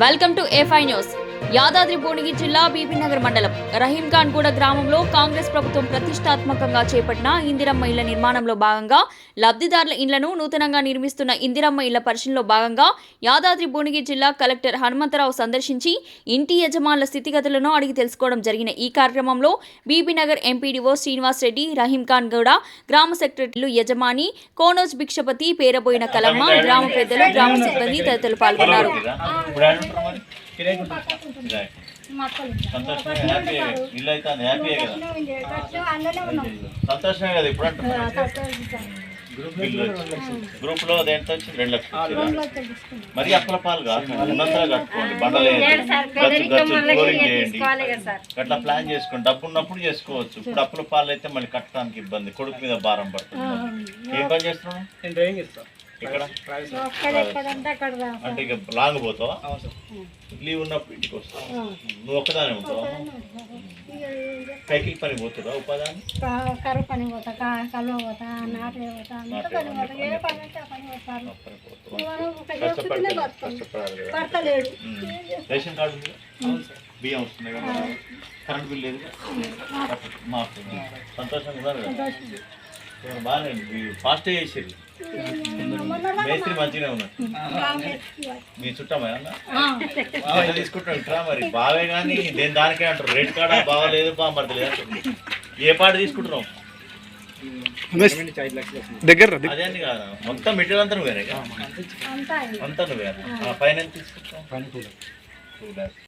Welcome to A five news Yadadri Bhuvanagiri జిల్లా బీబీనగర్ మండలం రహీం ఖాన్ గూడ గ్రామంలో కాంగ్రెస్ ప్రభుత్వం ప్రతిష్టాత్మకంగా చేపట్టిన ఇందిరమ్మ ఇళ్ళ నిర్మాణంలో భాగంగా లబ్ధిదారుల ఇళ్ళను నూతనంగా నిర్మిస్తున్న ఇందిరమ్మ ఇళ్ళ పరిశీలనలో భాగంగా యాదాద్రి భువనగిరి జిల్లా కలెక్టర్ హనుమంతరావు సందర్శించి ఇంటి యజమానుల స్థితిగతులను అడిగి తెలుసుకోవడం జరిగిన ఈ కార్యక్రమంలో బీబీనగర్ ఎంపీడీఓ శ్రీనివాస్ రెడ్డి రహీం ఖాన్ గౌడ గ్రామ సెక్రటరీలు యజమాని కోనోజ్ భిక్షపతి పేరబోయిన కలమ్మ గ్రామ పెద్దలు గ్రామ సిబ్బంది తదితరులు పాల్గొన్నారు. సంతోషమే హ్యాపీ ఇల్లు అయితే హ్యాపీ కదా? సంతోషమే కదా ఇప్పుడు గ్రూప్లో దేంతో వచ్చింది? రెండు లక్షలు? మరి అప్పల పాలు కాదు ఉన్నంతగా కట్టుకోండి బండలు చేయండి. అట్లా ప్లాన్ చేసుకోండి. డబ్బు ఉన్నప్పుడు చేసుకోవచ్చు. ఇప్పుడు అప్పుల పాలు అయితే మళ్ళీ కట్టడానికి ఇబ్బంది. కొడుకు మీద భారం పడుతుంది. ఏం పని చేస్తున్నావు? అంటే ఇక లాంగ్ పోతావా? లీవ్ ఉన్నప్పుడు ఇంటికి వస్తావు? నువ్వు ఒక్కదానే ఉంటావా? సైకిల్ పని పోతుందా ఉపాధాన్ని క- కర్ర పని పోతా కలువ పోతా నాటే పోతా. పడతలేడు. రేషన్ కార్డు బియ్యం వస్తుంది కదా? కరెంట్ బిల్ లేదు మాకు. సంతోషంగా ఉన్నారు కదా? బాగానే ఫాస్ట్ చేసిర్రు. మేస్త్రి మంచిగానే ఉన్నారు. మీ చుట్టమా తీసుకుంటాం ఇట్రా మరి. బావే కానీ దేని దానికే అంటారు. రేట్ కార్డ్ బాగలేదు బామర్ది లేదు అంటారు. ఏ పాట తీసుకుంటున్నాం దగ్గర అదే కాదు. మొత్తం మెటీరియల్ అంతా ఇక? అంతా అంతా నువ్వే పైన తీసుకుంటాం టూ ల్యాక్స్